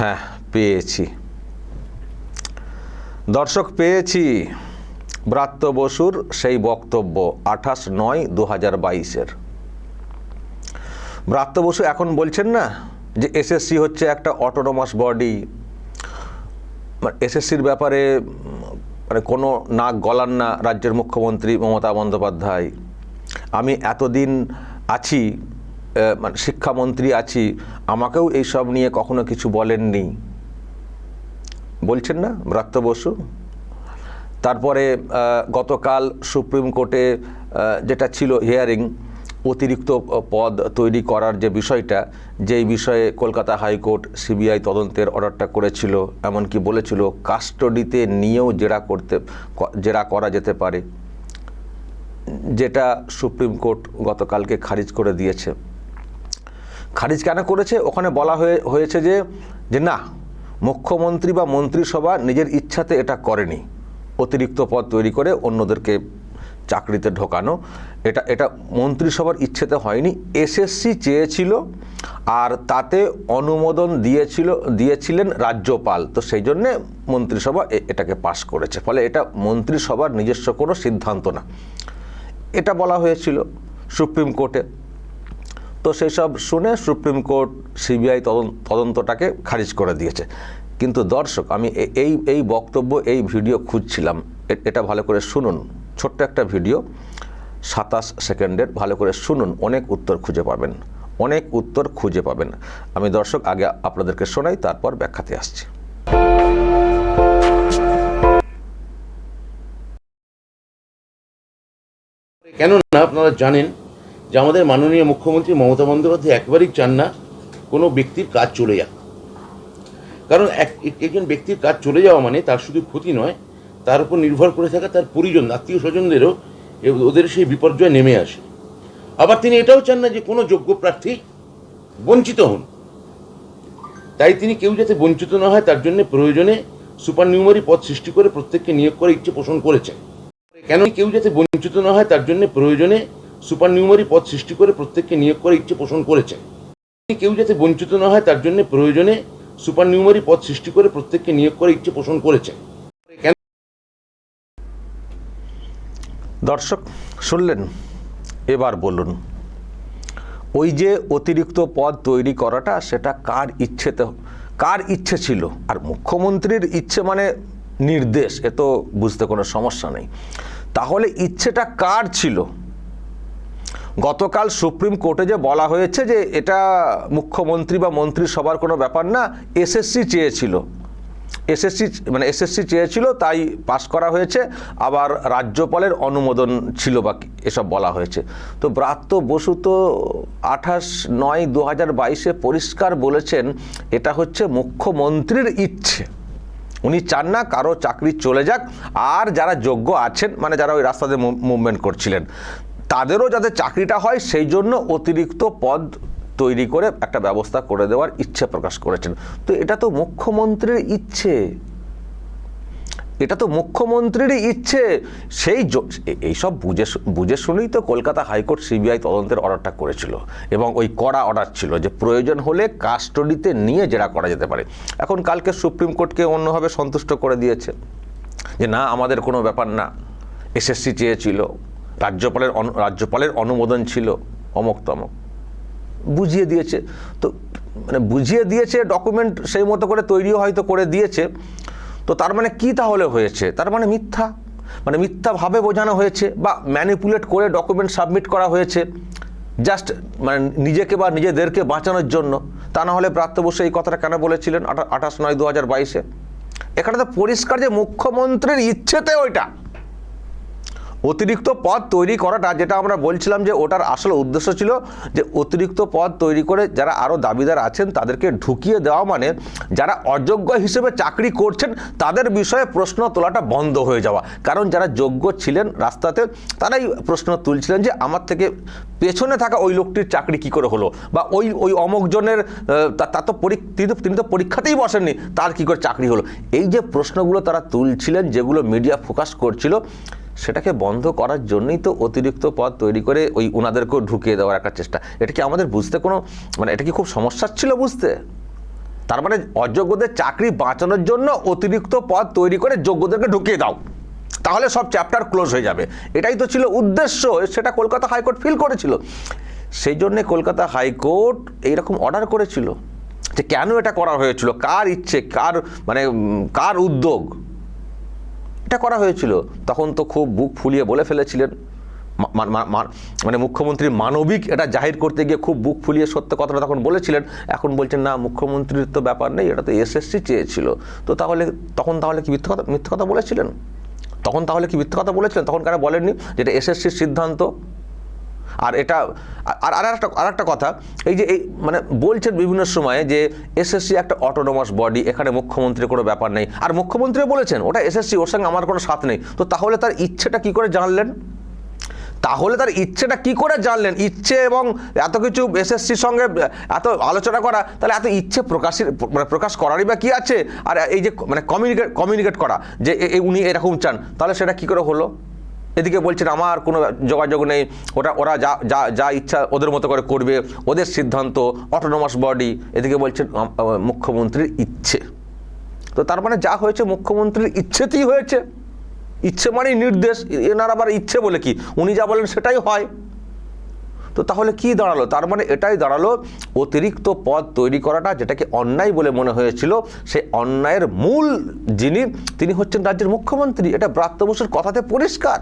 হ্যাঁ পেয়েছি। দর্শক, পেয়েছি ব্রাত্য বসুর সেই বক্তব্য আঠাশ নয় দু হাজার বাইশের। ব্রাত্য বসু এখন বলছেন না যে এসএসসি হচ্ছে একটা অটোনোমাস বডি এসএসসির ব্যাপারে মানে কোনো নাক গলান না রাজ্যের মুখ্যমন্ত্রী মমতা বন্দ্যোপাধ্যায়। আমি এতদিন আছি মানে শিক্ষামন্ত্রী আছি, আমাকেও এইসব নিয়ে কখনো কিছু বলেননি। বলছেন না ব্রাত্য বসু? তারপরে গতকাল সুপ্রিম কোর্টে যেটা ছিল হিয়ারিং, অতিরিক্ত পদ তৈরি করার যে বিষয়টা, যেই বিষয়ে কলকাতা হাইকোর্ট সিবিআই তদন্তের অর্ডারটা করেছিল, এমনকি বলেছিল কাস্টডিতে নিয়েও জেরা করতে জেরা করা যেতে পারে। যেটা সুপ্রিম কোর্ট গতকালকে খারিজ করে দিয়েছে। খারিজ কেন করেছে? ওখানে বলা হয়ে, হয়েছে যে যে না, মুখ্যমন্ত্রী বা মন্ত্রিসভা নিজের ইচ্ছাতে এটা করেনি। অতিরিক্ত পদ তৈরি করে অন্যদেরকে চাকরিতে ঢোকানো। এটা এটা মন্ত্রিসভার ইচ্ছেতে হয়নি। এসএসসি চেয়েছিল আর তাতে অনুমোদন দিয়েছিল, দিয়েছিলেন রাজ্যপাল। তো সেই জন্যে মন্ত্রিসভা এটাকে পাশ করেছে। ফলে এটা মন্ত্রিসভার নিজস্ব কোনো সিদ্ধান্ত না। এটা বলা হয়েছিল সুপ্রিম কোর্টে। তো সেসব শুনে সুপ্রিম কোর্ট সিবিআই তদন্তটাকে খারিজ করে দিয়েছে। কিন্তু দর্শক, আমি এই এই বক্তব্য, এই ভিডিও খুঁজছিলাম। এটা ভালো করে শুনুন। ছোট্ট একটা ভিডিও। সাতাশ সেকেন্ডের, ভালো করে শুনুন। অনেক উত্তর খুঁজে পাবেন। অনেক উত্তর খুঁজে পাবেন। আমি দর্শক, আগে আপনাদেরকে শোনাই, তারপর ব্যাখ্যাতে আসছি। কেননা আপনারা জানেন যে আমাদের মাননীয় মুখ্যমন্ত্রী মমতা বন্দ্যোপাধ্যায় একবারই চান না কোনো ব্যক্তির কাজ চলে যাক। কারণ এক এক- একজন ব্যক্তির কাজ চলে যাওয়া মানে তার শুধু ক্ষতি নয়, তার উপর নির্ভর করে থাকা তার পরিজন, আত্মীয় স্বজনদেরও ওদের সেই বিপর্যয় নেমে আসে। আবার তিনি এটাও চান না যে কোনো যোগ্য প্রার্থী বঞ্চিত হন। তাই তিনি কেউ যাতে বঞ্চিত না হয় তার জন্য প্রয়োজনে সুপার নিউমারি পদ সৃষ্টি করে প্রত্যেককে নিয়োগ করে ইচ্ছে পোষণ করেছেন। কেন কেউ যাতে বঞ্চিত না হয় তার জন্য প্রয়োজনে সুপার নিউমারি পদ সৃষ্টি করে প্রত্যেককে নিয়োগ করে ইচ্ছে পোষণ করেছেন কেউ যাতে বঞ্চিত না হয়, তার জন্য প্রয়োজনে সুপার নিউমারি পদ সৃষ্টি করে প্রত্যেককে নিয়োগ করে ইচ্ছে পোষণ করেছেন দর্শক, শুনলেন, এবার বলুন, ওই যে অতিরিক্ত পদ তৈরি করাটা, সেটা কার ইচ্ছেতে, কার ইচ্ছে ছিল? আর মুখ্যমন্ত্রীর ইচ্ছে মানে নির্দেশ, এ তো বুঝতে কোনো সমস্যা নেই। তাহলে ইচ্ছেটা কার ছিল? গতকাল সুপ্রিম কোর্টে যে বলা হয়েছে যে এটা মুখ্যমন্ত্রী বা মন্ত্রী মন্ত্রিসভার কোনো ব্যাপার না, এসএসসি চেয়েছিল। এসএসসি মানে এসএসসি চেয়েছিল, তাই পাশ করা হয়েছে। আবার রাজ্যপালের অনুমোদন ছিল বা এসব বলা হয়েছে। তো ব্রাত্য বসু তো আঠাশ নয় দু হাজার বাইশে পরিষ্কার বলেছেন, এটা হচ্ছে মুখ্যমন্ত্রীর ইচ্ছে। উনি চান না কারও চাকরি চলে যাক, আর যারা যোগ্য আছেন মানে যারা ওই রাস্তাতে মুভমেন্ট করছিলেন। তাদেরও যাতে চাকরিটা হয়, সেই জন্য অতিরিক্ত পদ তৈরি করে একটা ব্যবস্থা করে দেওয়ার ইচ্ছে প্রকাশ করেছেন। তো এটা তো মুখ্যমন্ত্রীর ইচ্ছে। এটা তো মুখ্যমন্ত্রীরই ইচ্ছে। সেই এইসব বুঝে বুঝে শুনেই তো কলকাতা হাইকোর্ট সিবিআই তদন্তের অর্ডারটা করেছিল এবং ওই কড়া অর্ডার ছিল যে প্রয়োজন হলে কাস্টডিতে নিয়ে জেরা করা যেতে পারে। এখন কালকে সুপ্রিম কোর্টকে অন্যভাবে সন্তুষ্ট করে দিয়েছে যে না, আমাদের কোনো ব্যাপার না। এসএসসি চেয়েছিল। রাজ্যপালের রাজ্যপালের অনুমোদন ছিল, অমক তমক। বুঝিয়ে দিয়েছে। তো মানে বুঝিয়ে দিয়েছে ডকুমেন্ট সেই মতো করে তৈরিও হয়তো করে দিয়েছে। তো তার মানে কি তাহলে হয়েছে? তার মানে মিথ্যা। মানে মিথ্যাভাবে বোঝানো হয়েছে বা ম্যানিপুলেট করে ডকুমেন্ট সাবমিট করা হয়েছে। জাস্ট মানে নিজেকে বা নিজেদেরকে বাঁচানোর জন্য। তা না হলে প্রাপ্ত বসে এই কথাটা কেন বলেছিলেন? আঠাশ নয় দু হাজার বাইশে। এখানে তো পরিষ্কার যে মুখ্যমন্ত্রীর ইচ্ছেতে ওইটা। অতিরিক্ত পদ তৈরি করাটা যেটা আমরা বলছিলাম যে ওটার আসল উদ্দেশ্য ছিল যে অতিরিক্ত পদ তৈরি করে যারা আরও দাবিদার আছেন তাদেরকে ঢুকিয়ে দেওয়া মানে যারা অযোগ্য হিসেবে চাকরি করছেন তাদের বিষয়ে প্রশ্ন তোলাটা বন্ধ হয়ে যাওয়া। কারণ যারা যোগ্য ছিলেন রাস্তাতে তারাই প্রশ্ন তুলছিলেন যে আমার থেকে পেছনে থাকা ওই লোকটির চাকরি কি করে হলো? বা ওই ওই অমুকজনের তা- তো তিনি তো পরীক্ষাতেই বসেননি, তার কি করে চাকরি হলো? এই যে প্রশ্নগুলো তারা তুলছিলেন, যেগুলো মিডিয়া ফোকাস করছিল সেটাকে বন্ধ করার জন্যই তো অতিরিক্ত পদ তৈরি করে ওই ওনাদেরকেও ঢুকিয়ে দেওয়ার একটা চেষ্টা। এটা কি আমাদের বুঝতে কোনো মানে এটা কি খুব সমস্যা ছিল বুঝতে? তার মানে অযোগ্যদের চাকরি বাঁচানোর জন্য অতিরিক্ত পদ তৈরি করে যোগ্যদেরকে ঢুকিয়ে দাও। তাহলে সব চ্যাপ্টার ক্লোজ হয়ে যাবে। এটাই তো ছিল উদ্দেশ্য, সেটা কলকাতা হাইকোর্ট ফিল করেছিল। সেই জন্যে কলকাতা হাইকোর্ট এইরকম অর্ডার করেছিল যে কেন এটা করা হয়েছিল, কার ইচ্ছে, কার মানে কার উদ্যোগ? এটা করা হয়েছিল, তখন তো খুব বুক ফুলিয়ে বলে ফেলেছিলেন। মানে মুখ্যমন্ত্রী মানবিক এটা জাহির করতে গিয়ে খুব বুক ফুলিয়ে সত্য কথাটা তখন বলেছিলেন। এখন বলছেন, না, মুখ্যমন্ত্রীর তো ব্যাপার নেই, এটা তো এসএসসি চেয়েছিল। তো তাহলে, তখন তাহলে কি মিথ্যা কথা, মিথ্যে কথা বলেছিলেন? তখন তাহলে কি মিথ্যা কথা বলেছিলেন? তখন কারা বলেননি যেটা এসএসসির সিদ্ধান্ত? আর এটা, আর আর একটা আর একটা কথা, এই যে, এই মানে বলছেন বিভিন্ন সময়ে যে এসএসসি একটা অটোনোমাস বডি এখানে মুখ্যমন্ত্রীর কোনো ব্যাপার নেই। আর মুখ্যমন্ত্রী বলেছেন, ওটা এসএসসি ওর সঙ্গে আমার কোনো সাথ নেই। তো তাহলে তার ইচ্ছেটা কি করে জানলেন? তাহলে তার ইচ্ছেটা কি করে জানলেন? ইচ্ছে এবং এত কিছু এসএসসির সঙ্গে, এত আলোচনা করা, তাহলে এত ইচ্ছে প্রকাশের মানে প্রকাশ করারই বা কী আছে? আর এই যে মানে কমিউনিকেট কমিউনিকেট করা, যে উনি এরকম চান, তাহলে সেটা কি করে হলো? এদিকে বলছেন, আমার কোনো যোগাযোগ নেই। ওটা ওরা যা যা যা ইচ্ছা ওদের মতো করে করবে। ওদের সিদ্ধান্ত অটোনোমাস বডি এদিকে বলছেন মুখ্যমন্ত্রীর ইচ্ছে। তো তার মানে যা হয়েছে মুখ্যমন্ত্রীর ইচ্ছেতেই হয়েছে। ইচ্ছে মানেই নির্দেশ, এনার আবার ইচ্ছে বলে কি? উনি যা বলেন সেটাই হয়। তো তাহলে কি দাঁড়াল? তার মানে এটাই দাঁড়াল, অতিরিক্ত পদ তৈরি করাটা যেটাকে অন্যায় বলে মনে হয়েছিল সেই অন্যায়ের মূল যিনি, তিনি হচ্ছেন রাজ্যের মুখ্যমন্ত্রী। এটা ব্রাত্য বসুর কথাতে পরিষ্কার।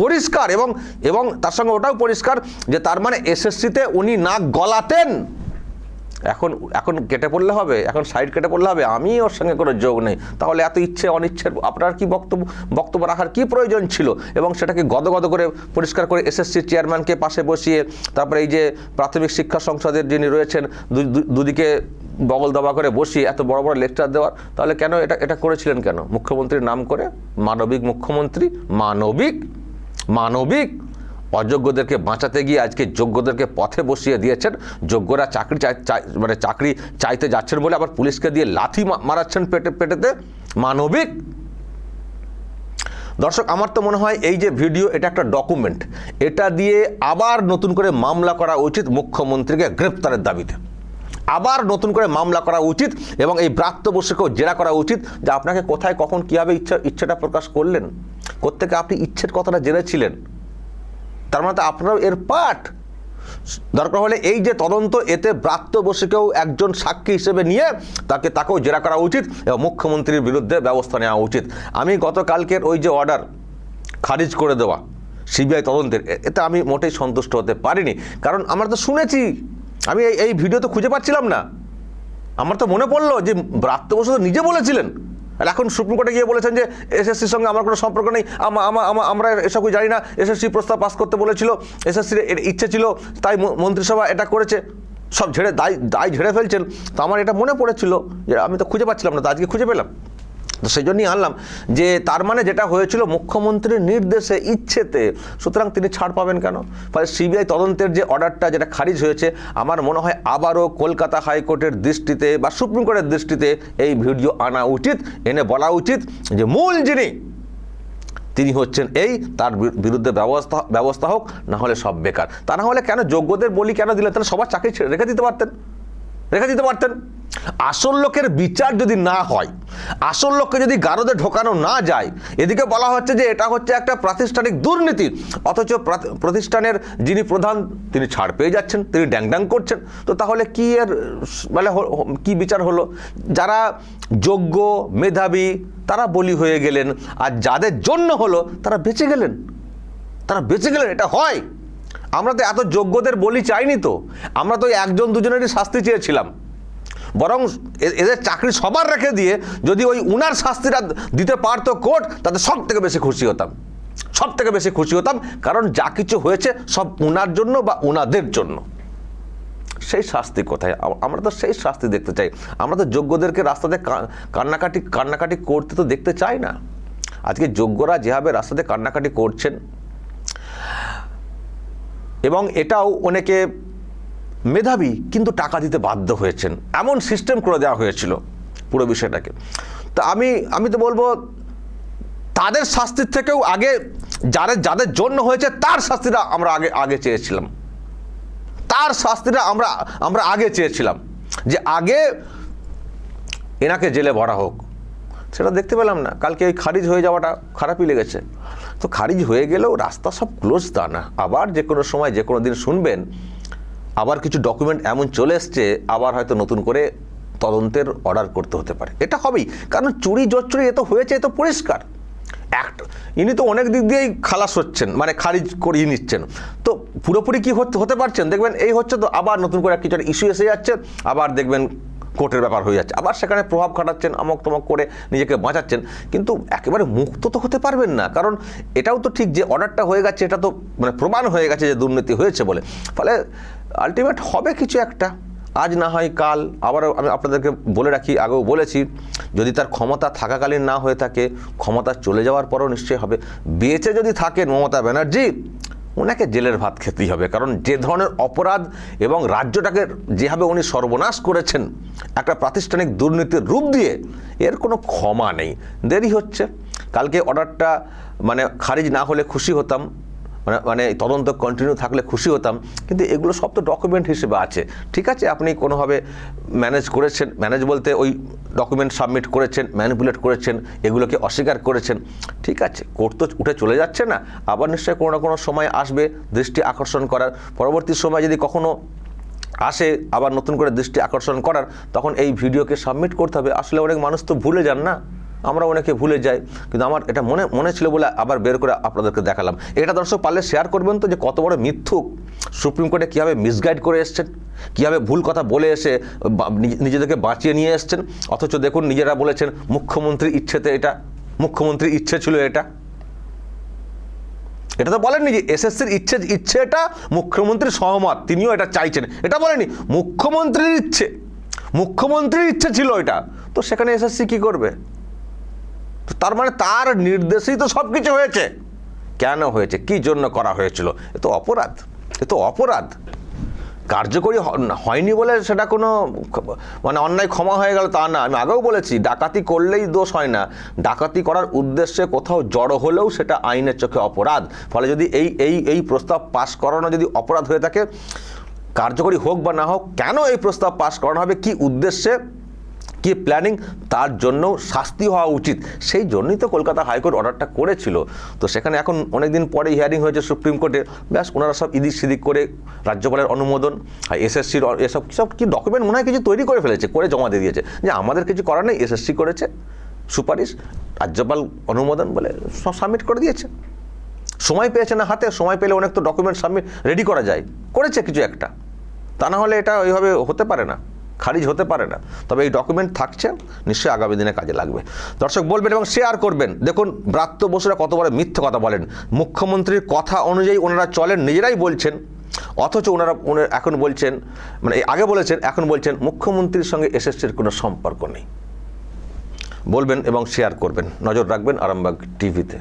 পরিষ্কার এবং এবং তার সঙ্গে ওটাও পরিষ্কার যে তার মানে এসএসসিতে উনি নাক গলাতেন। এখন এখন কেটে পড়লে হবে, এখন সাইড কেটে পড়লে হবে, আমি ওর সঙ্গে কোনো যোগ নেই। তাহলে এত ইচ্ছে, অনিচ্ছের, আপনার কি বক্তব্য বক্তব্য রাখার কি প্রয়োজন ছিল? এবং সেটাকে গদগদ করে পরিষ্কার করে এসএসসি চেয়ারম্যানকে পাশে বসিয়ে, তারপরে এই যে প্রাথমিক শিক্ষা সংসদের যিনি রয়েছেন দুদিকে বগল দাবা করে বসিয়ে এত বড় বড় লেকচার দেওয়ার, তাহলে কেন এটা এটা করেছিলেন কেন? মুখ্যমন্ত্রীর নাম করে মানবিক মুখ্যমন্ত্রী, মানবিক মানবিক অযোগ্যদেরকে বাঁচাতে গিয়ে আজকে যোগ্যদেরকে পথে বসিয়ে দিয়েছেন। যোগ্যরা চাকরি চাই মানে চাকরি চাইতে যাচ্ছেন বলে আবার পুলিশকে দিয়ে লাথি মারাচ্ছেন পেটে, পেটেতে। মানবিক। দর্শক, আমার তো মনে হয় এই যে ভিডিও, এটা একটা ডকুমেন্ট। এটা দিয়ে আবার নতুন করে মামলা করা উচিত মুখ্যমন্ত্রীকে গ্রেপ্তারের দাবিতে। আবার নতুন করে মামলা করা উচিত এবং এই ব্রাত্য বসেকেও জেরা করা উচিত যে আপনাকে কোথায় কখন কীভাবে ইচ্ছা ইচ্ছেটা প্রকাশ করলেন, কোত্থেকে আপনি ইচ্ছের কথাটা জেনেছিলেন। তার মানে তো আপনারাও এর পাঠ। দরকার হলে এই যে তদন্ত, এতে ব্রাত্য বসুকেও একজন সাক্ষী হিসেবে নিয়ে তাকে তাকেও জেরা করা উচিত এবং মুখ্যমন্ত্রীর বিরুদ্ধে ব্যবস্থা নেওয়া উচিত। আমি গতকালকের ওই যে অর্ডার খারিজ করে দেওয়া, সিবিআই তদন্তের এতে আমি মোটেই সন্তুষ্ট হতে পারিনি। কারণ আমরা তো শুনেছি আমি এই ভিডিও তো খুঁজে পাচ্ছিলাম না। আমার তো মনে পড়ল যে ব্রাত্য বসু নিজে বলেছিলেন। আর এখন সুপ্রিম কোর্টে গিয়ে বলেছেন যে এসএসসির সঙ্গে আমার কোনো সম্পর্ক নেই। আমা- আমা- আমা- আমরা এসব জানি না। এসএসসি প্রস্তাব পাস করতে বলেছিল। এসএসসির ইচ্ছে ছিল, তাই মন্ত্রিসভা এটা করেছে। সব ঝেড়ে, দায় দায় ঝেড়ে ফেলছেন। তো আমার এটা মনে পড়েছিল যে আমি তো খুঁজে পাচ্ছিলাম না, তো আজকে খুঁজে পেলাম। তো সেই জন্যই আনলাম যে তার মানে যেটা হয়েছিল মুখ্যমন্ত্রীর নির্দেশে ইচ্ছেতে, সুতরাং তিনি ছাড় পাবেন কেন? ফলে সিবিআই তদন্তের যে অর্ডারটা, যেটা খারিজ হয়েছে, আমার মনে হয় আবারও কলকাতা হাইকোর্টের দৃষ্টিতে বা সুপ্রিম কোর্টের দৃষ্টিতে এই ভিডিও আনা উচিত, এনে বলা উচিত যে মূল যিনি, তিনি হচ্ছেন এই, তার বিরুদ্ধে ব্যবস্থা ব্যবস্থা হোক, না হলে সব বেকার। তা না হলে কেন যোগ্যদের বলি কেন দিলেন? তাহলে সবার চাকরি রেখে দিতে পারতেন। রেখে দিতে পারতেন। আসল লোকের বিচার যদি না হয়, আসল লোককে যদি গারদে ঢোকানো না যায়, এদিকে বলা হচ্ছে যে এটা হচ্ছে একটা প্রাতিষ্ঠানিক দুর্নীতি। অথচ প্রতিষ্ঠানের যিনি প্রধান, তিনি ছাড় পেয়ে যাচ্ছেন, তিনি ড্যাং ড্যাং করছেন। তো তাহলে কি এর মানে কি বিচার হলো? যারা যোগ্য, মেধাবী, তারা বলি হয়ে গেলেন, আর যাদের জন্য হলো, তারা বেঁচে গেলেন। তারা বেঁচে গেলেন, এটা হয়। আমরা তো এত যোগ্যদের বলি চাইনি তো। আমরা তো একজন দুজনেরই শাস্তি চেয়েছিলাম। বরং এদের চাকরি সবার রেখে দিয়ে যদি ওই উনার শাস্তিটা দিতে পারতো কোর্ট, তাতে সব থেকে বেশি খুশি হতাম। সব থেকে বেশি খুশি হতাম কারণ যা কিছু হয়েছে সব উনার জন্য বা উনাদের জন্য। সেই শাস্তি কোথায়? আমরা তো সেই শাস্তি দেখতে চাই। আমরা তো যোগ্যদেরকে রাস্তাতে কান্নাকাটি কান্নাকাটি করতে তো দেখতে চাই না। আজকে যোগ্যরা যেভাবে রাস্তাতে কান্নাকাটি করছেন এবং এটাও অনেকে মেধাবী কিন্তু টাকা দিতে বাধ্য হয়েছেন। এমন সিস্টেম করে দেওয়া হয়েছিল পুরো বিষয়টাকে। তো আমি আমি তো বলব, তাদের শাস্তির থেকেও আগে যাদের যাদের জন্য হয়েছে তার শাস্তিটা আমরা আগে আগে চেয়েছিলাম। তার শাস্তিটা আমরা আমরা আগে চেয়েছিলাম যে আগে এনাকে জেলে ভরা হোক। সেটা দেখতে পেলাম না। কালকে ওই খারিজ হয়ে যাওয়াটা খারাপই লেগেছে। তো খারিজ হয়ে গেলেও রাস্তা সব ক্লোজ তা না। আবার যে কোনো সময় যে কোনো দিন শুনবেন, আবার কিছু ডকুমেন্ট এমন চলে এসছে, আবার হয়তো নতুন করে তদন্তের অর্ডার করতে হতে পারে। এটা হবেই, কারণ চুরি জোচ্চুরি এ তো হয়েছে, এ তো পরিষ্কার। অ্যাক্ট ইনি তো অনেক দিক দিয়েই খালাস হচ্ছেন মানে খারিজ করিয়ে নিচ্ছেন। তো পুরোপুরি কি হতে হতে পারছেন? দেখবেন এই হচ্ছে তো আবার নতুন করে কিছু ইস্যু এসে যাচ্ছে, আবার দেখবেন কোর্টের ব্যাপার হয়ে যাচ্ছে। আবার সেখানে প্রভাব খাটাচ্ছেন, আমক তমক করে নিজেকে বাঁচাচ্ছেন। কিন্তু একেবারে মুক্ত তো হতে পারবেন না। কারণ এটাও তো ঠিক যে অর্ডারটা হয়ে গেছে, এটা তো মানে প্রমাণ হয়ে গেছে যে দুর্নীতি হয়েছে বলে। ফলে আলটিমেট হবে কিছু একটা। আজ না হয় কাল। আবারও আমি আপনাদেরকে বলে রাখি, আগেও বলেছি, যদি তার ক্ষমতা থাকাকালীন না হয়ে থাকে, ক্ষমতা চলে যাওয়ার পরও নিশ্চয়ই হবে। বেঁচে যদি থাকেন মমতা ব্যানার্জি ওনাকে জেলের ভাত খেতেই হবে। কারণ যে ধরনের অপরাধ এবং রাজ্যটাকে যেভাবে উনি সর্বনাশ করেছেন, একটা প্রাতিষ্ঠানিক দুর্নীতির রূপ দিয়ে এর কোনো ক্ষমা নেই। দেরি হচ্ছে। কালকে অর্ডারটা মানে খারিজ না হলে খুশি হতাম। মানে মানে তদন্ত কন্টিনিউ থাকলে খুশি হতাম, কিন্তু এগুলো সব তো ডকুমেন্ট হিসেবে আছে। ঠিক আছে, আপনি কোনোভাবে ম্যানেজ করেছেন ম্যানেজ বলতে ওই ডকুমেন্ট সাবমিট করেছেন ম্যানিপুলেট করেছেন, এগুলোকে অস্বীকার করেছেন, ঠিক আছে, কোর্ট তো উঠে চলে যাচ্ছে না, আবার নিশ্চয়ই কোনো না কোনো সময় আসবে দৃষ্টি আকর্ষণ করার। পরবর্তী সময় যদি কখনো আসে, আবার নতুন করে দৃষ্টি আকর্ষণ করার, তখন এই ভিডিওকে সাবমিট করতে হবে। আসলে অনেক মানুষ তো ভুলে যান না। আমরা অনেকে ভুলে যাই, কিন্তু আমার এটা মনে মনে ছিল বলে আবার বের করে আপনাদেরকে দেখালাম। এটা দর্শক পারলে শেয়ার করবেন তো যে কত বড় মিথ্যুক সুপ্রিম কোর্টে কীভাবে মিসগাইড করে এসছেন, কীভাবে ভুল কথা বলে এসে নিজেদেরকে বাঁচিয়ে নিয়ে এসছেন, অথচ দেখুন নিজেরা বলেছেন মুখ্যমন্ত্রীর ইচ্ছেতে এটা, মুখ্যমন্ত্রীর ইচ্ছে ছিল এটা। এটা তো বলেননি যে এসএসসির ইচ্ছে ইচ্ছে এটা, মুখ্যমন্ত্রীর সহমত, তিনিও এটা চাইছেন। এটা বলেনি মুখ্যমন্ত্রীর ইচ্ছে মুখ্যমন্ত্রীর ইচ্ছে ছিল এটা। তো সেখানে এসএসসি কি করবে? তার মানে তার নির্দেশেই তো সব কিছু হয়েছে। কেন হয়েছে? কি জন্য করা হয়েছিল? এ তো অপরাধ। এ তো অপরাধ। কার্যকরী হয়নি বলে সেটা কোনো মানে অন্যায় ক্ষমা হয়ে গেল তা না। আমি আগেও বলেছি, ডাকাতি করলেই দোষ হয় না। ডাকাতি করার উদ্দেশ্যে কোথাও জড়ো হলেও সেটা আইনের চোখে অপরাধ। ফলে যদি এই এই এই প্রস্তাব পাশ করানো যদি অপরাধ হয়ে থাকে, কার্যকরী হোক বা না হোক, কেন এই প্রস্তাব পাশ করানো হবে? কি উদ্দেশ্যে? কি প্ল্যানিং তার জন্য শাস্তি হওয়া উচিত। সেই জন্যই তো কলকাতা হাইকোর্ট অর্ডারটা করেছিল। তো সেখানে এখন অনেক দিন পরে হিয়ারিং হয়েছে সুপ্রিম কোর্টে। ব্যাস, ওনারা সব ইদিক সিদিক করে রাজ্যপালের অনুমোদন, আর এসএসসির এসব সব কি ডকুমেন্ট মনে হয় কিছু তৈরি করে ফেলেছে, করে জমা দিয়ে দিয়েছে। যে আমাদের কিছু করার নেই, এসএসসি করেছে, সুপারিশ, রাজ্যপাল অনুমোদন বলে সব সাবমিট করে দিয়েছে। সময় পেয়েছে না হাতে, সময় পেলে অনেক তো ডকুমেন্ট সাবমিট রেডি করা যায়। করেছে কিছু একটা। তা না হলে এটা ওইভাবে হতে পারে না। খারিজ হতে পারে না। তবে এই ডকুমেন্ট থাকছে, নিশ্চয়ই আগামী দিনে কাজে লাগবে। দর্শক বলবেন এবং শেয়ার করবেন। দেখুন, ব্রাত্য বসুরা কত বড় মিথ্যে কথা বলেন। মুখ্যমন্ত্রীর কথা অনুযায়ী ওনারা চলেন, নিজেরাই বলছেন। অথচ ওনারা এখন বলছেন মানে আগে বলেছেন, এখন বলছেন, মুখ্যমন্ত্রীর সঙ্গে এসএসসির কোনো সম্পর্ক নেই। বলবেন এবং শেয়ার করবেন। নজর রাখবেন আরামবাগ টিভিতে